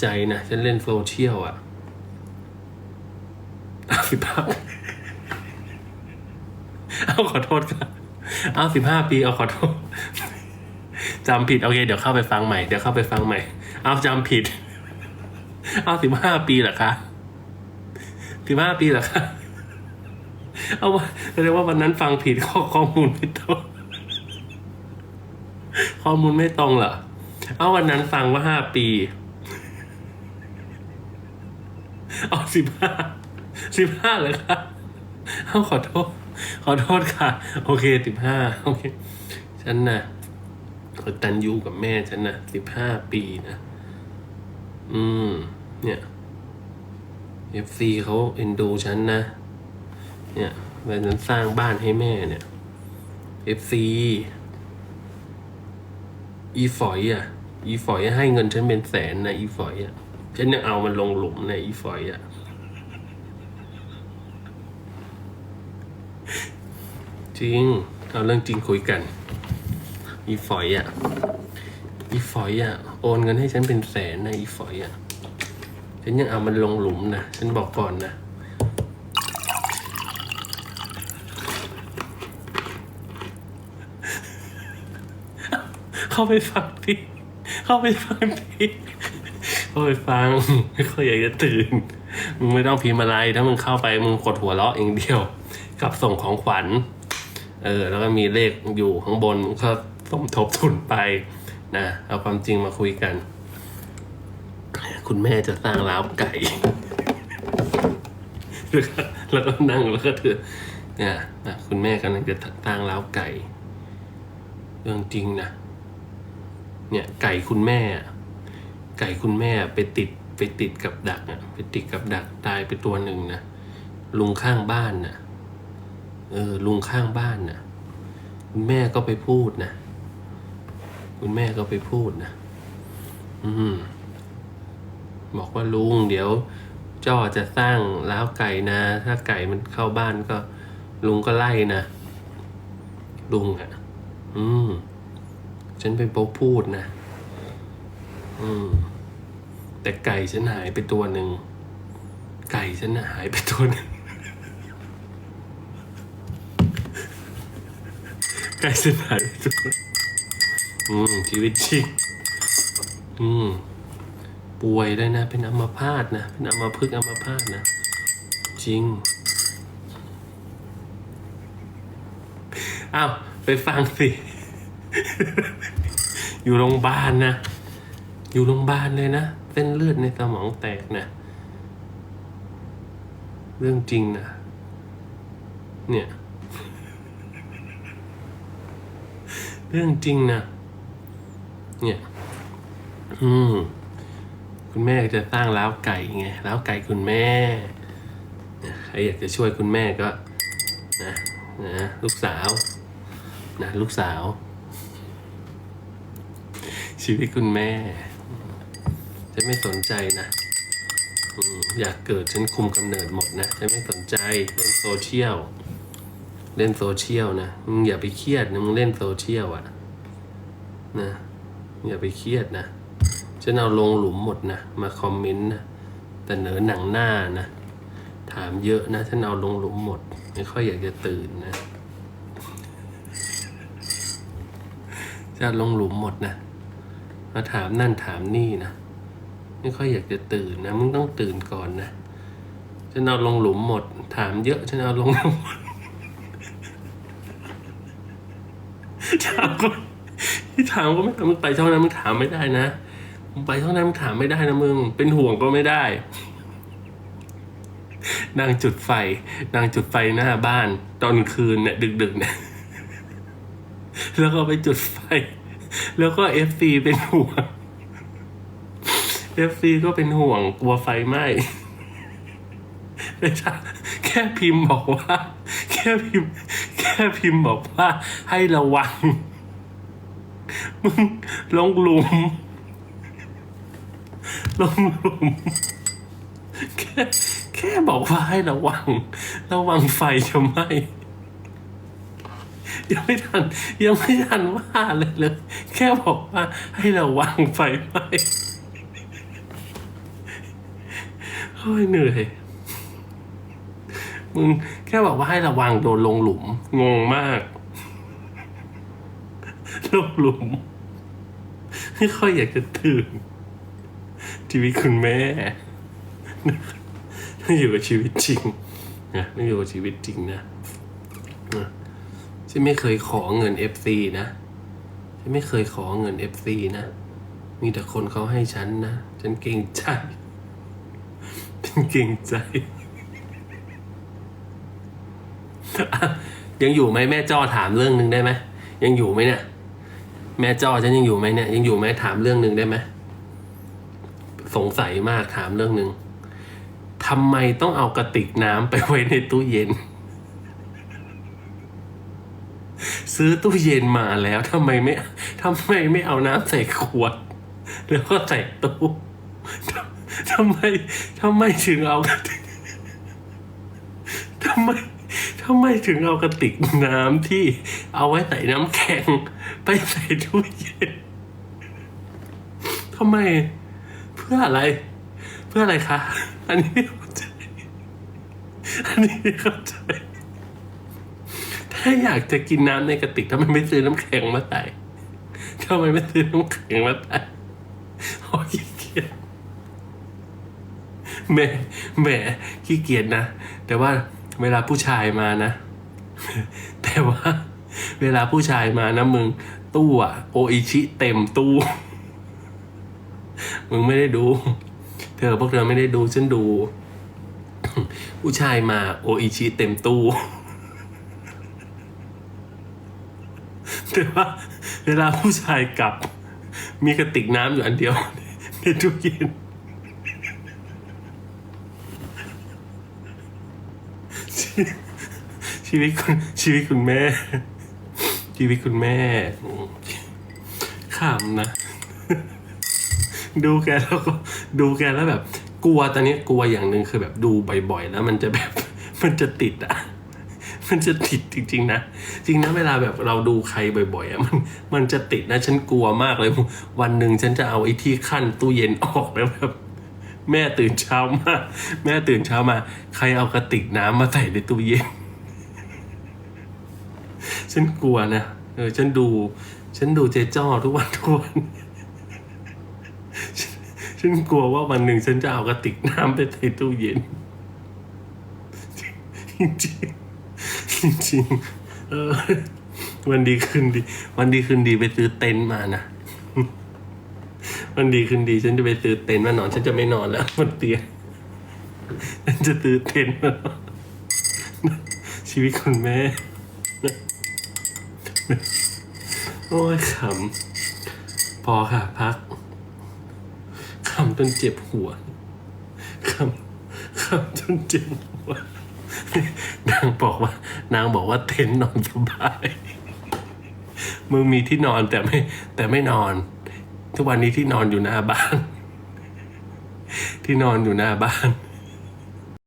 ใจนะ ฉันเล่นโซเชียลอะเอาสิบห้าเอาขอโทษค่ะเอาสิบห้าปี เอาขอโทษจำผิด โอเค เดี๋ยวเข้าไปฟังใหม่ เดี๋ยวเข้าไปฟังใหม่ เอาจำผิด เอาสิบห้าปีเหรอคะสิบห้าปีเหรอคะเอาว่าแสดงว่าวันนั้นฟังผิดข้อข้อมูลไม่ตรง ข้อมูลไม่ตรงเหรอ เอาวันนั้นฟังว่าห้าปี เอาสิบห้าสิบห้าเลยค่ะเอาขอโทษ ขอโทษค่ะ โอเคสิบห้าโอเค ฉันนะกตันยูกับแม่ฉันนะสิบห้าปีนะ อืม เนี่ยเอฟซีเขาเอ็นดูฉันนะ เนี่ยวันนั้นสร้างบ้านให้แม่เนี่ยเอฟซีอีฝอยอะ อีฝอยให้เงินฉันเป็นแสนนะ อีฝอยอะ ฉันยังเอามันลงหลุมในอีฝอยอะจริง เอาเรื่องจริงคุยกัน อีฝอยอะอีฝอยอะโอนเงินให้ฉันเป็นแสนนะอีฝอยอะฉันยังเอามันลงหลุมนะ ฉันบอกก่อนนะเข้าไปฟังดิเข้าไปฟังดิ เข้าไปฟัง ไม่ค่อยอยากจะตื่น มึงไม่ต้องพิมพ์อะไร ถ้ามึงเข้าไปมึงกดหัวเราะอย่างเดียว กับส่งของขวัญ เออ แล้วก็มีเลขอยู่ข้างบนมึงก็สมทบทุนไปนะเอาความจริงมาคุยกัน คุณแม่จะสร้างร้าวไก่ แล้วก็นั่งแล้วก็ถือเนี่ยคุณแม่กำลังจะสร้างร้าวไก่ เรื่องจริงนะเนี่ยไก่คุณแม่ ไก่คุณแม่ไปติดไปติดกับดักอะไปติดกับดักตายไปตัวหนึ่งนะลุงข้างบ้านน่ะเออลุงข้างบ้านน่ะคุณแม่ก็ไปพูดนะคุณแม่ก็ไปพูดนะอืมบอกว่าลุงเดี๋ยวจ้อจะสร้างล้าวไก่นะ ถ้าไก่มันเข้าบ้านก็ ลุงก็ไล่นะลุงอะ อืม ฉันเป็นโป๊พูดนะ อืม แต่ไก่ฉันหายไปตัวหนึ่ง ไก่ฉันหายไปตัวหนึ่งไก่ฉันหายไปตัวหนึ่งอืมชีวิตจริงอืม ป่วยเลยนะ เป็นอัมพาตนะเป็นอัมพฤกษ์อัมพาตนะจริงอ้าวไปฟังสิ อยู่โรงพยาบาลนะ อยู่โรงพยาบาลเลยนะ เส้นเลือดในสมองแตกนะ เรื่องจริงนะ เนี่ย เรื่องจริงนะ เนี่ย อืม คุณแม่จะสร้างล้าวไก่ไงล้าวไก่คุณแม่ใครอยากจะช่วยคุณแม่ก็ นะนะลูกสาว นะ ลูกสาว ชีวิตคุณแม่ ฉันไม่สนใจนะอยากเกิดฉันคุมกำเนิดหมดนะฉันไม่สนใจเล่นโซเชียลเล่นโซเชียลนะมึงอย่าไปเครียดนะมึงเล่นโซเชียลอะนะอย่าไปเครียดนะฉันเอาลงหลุมหมดนะมาคอมเมนต์นะแต่เหนือหนังหน้านะถามเยอะนะฉันเอาลงหลุมหมด ไม่ค่อยอยากจะตื่นนะจะลงหลุมหมดนะมาถามนั่นถามนี่นะ ไม่ค่อยอยากจะตื่นนะมึงต้องตื่นก่อนนะฉันเอาลงหลุมหมด ถามเยอะฉันเอาลงหลุมหมดถามก็ที่ถามก็ไม่มึงไปช่องนั้นมึงถามไม่ได้นะมึงไปช่องนั้นมึงถามไม่ได้นะมึงเป็นห่วงก็ไม่ได้ นางจุดไฟ นางจุดไฟหน้าบ้าน ตอนคืนเนี่ยดึกๆเนี่ยแล้วก็ไปจุดไฟ แล้วก็เอฟซีเป็นห่วง เอฟซีก็เป็นห่วงกลัวไฟไหม้ไม่ใช่แค่พิมพ์บอกว่า แค่พิมพ์ แค่พิมพ์บอกว่า ให้ระวัง มึงลงหลุม ลงหลุม แค่แค่บอกว่าให้ระวัง ระวังไฟจะไหม้ยังไม่ทันยังไม่ทันว่าเลยเลย แค่บอกว่าให้ระวังไฟไหม้ เฮ้ยเหนื่อย มึงแค่บอกว่าให้ระวังโดนลงหลุม งงมาก ลงหลุม ไม่ค่อยอยากจะตื่น ชีวิตคุณแม่ไม่อยู่กับชีวิตจริงนะไม่อยู่กับชีวิตจริงนะฉันไม่เคยขอเงินเอฟซีนะฉันไม่เคยขอเงินเอฟซีนะ มีแต่คนเขาให้ฉันนะ ฉันเกรงใจ เกรงใจ ยังอยู่ไหมแม่จ้อถามเรื่องหนึ่งได้ไหมยังอยู่ไหมเนี่ยแม่จ้อฉันยังอยู่ไหมเนี่ยยังอยู่ไหมถามเรื่องหนึ่งได้ไหมสงสัยมากถามเรื่องหนึ่งทำไมต้องเอากระติกน้ำไปไว้ในตู้เย็น ซื้อตู้เย็นมาแล้วทำไมไม่ทำไมไม่เอาน้ำใส่ขวด แล้วก็ใส่ตู้ ทำไมทำไมถึงเอากระติกทำไมทำไมถึงเอากระติกน้ำที่เอาไว้ใส่น้ำแข็ง ไปใส่ตู้เย็นทำไมเพื่ออะไร เพื่ออะไรคะ อันนี้ไม่เข้าใจ อันนี้ไม่เข้าใจ ถ้าอยากจะกินน้ำในกระติกทำไมไม่ซื้อน้ำแข็งมาใส่ทำไมไม่ซื้อน้ำแข็งมาใส่โอ้ยขี้เกียจ แหมแหมขี้เกียจนะ แต่ว่าเวลาผู้ชายมานะ แต่ว่าเวลาผู้ชายมานะมึง ตู้อะโออิชิเต็มตู้ มึงไม่ได้ดู เธอพวกเธอไม่ได้ดูฉันดู ผู้ชายมาโออิชิเต็มตู้แต่ว่าเวลาผู้ชายกลับ มีกระติกน้ำอยู่อันเดียวในตู้เย็น ชีวิตคุณชีวิตคุณแม่ ชีวิตคุณแม่ขำนะ ดูแกแล้วก็ดูแกแล้วแบบ กลัวตอนนี้กลัวอย่างหนึ่งคือแบบดูบ่อยๆ แล้วมันจะแบบมันจะติดอะมันจะติดจริง ๆ นะ จริงนะเวลาแบบเราดูใครบ่อยๆอะมันมันจะติดนะฉันกลัวมากเลย วันหนึ่งฉันจะเอาไอ้ที่ขั้นตู้เย็นออกแล้วแบบ แม่ตื่นเช้ามา แม่ตื่นเช้ามา ใครเอากระติกน้ำมาใส่ในตู้เย็น ฉันกลัวนะ เออ ฉันดู ฉันดูเจจ้อทุกวันทุกวันฉันกลัวว่าวันหนึ่งฉันจะเอากระติกน้ำไปใส่ตู้เย็น จริงจริงเออ วันดีคืนดี วันดีคืนดีไปซื้อเต็นท์มานะ วันดีคืนดี ฉันจะไปซื้อเต็นท์มานอน ฉันจะไม่นอนแล้วบนเตียงฉันจะซื้อเต็นท์มานอนชีวิตคุณแม่ โอ้ยขำ พอค่ะพักขำจนเจ็บหัวขำขำจนเจ็บหัว นางบอกว่า นางบอกว่าเต็นท์นอนสบาย มึงมีที่นอนแต่ไม่แต่ไม่นอน ทุกวันนี้ที่นอนอยู่หน้าบ้าน ที่นอนอยู่หน้าบ้าน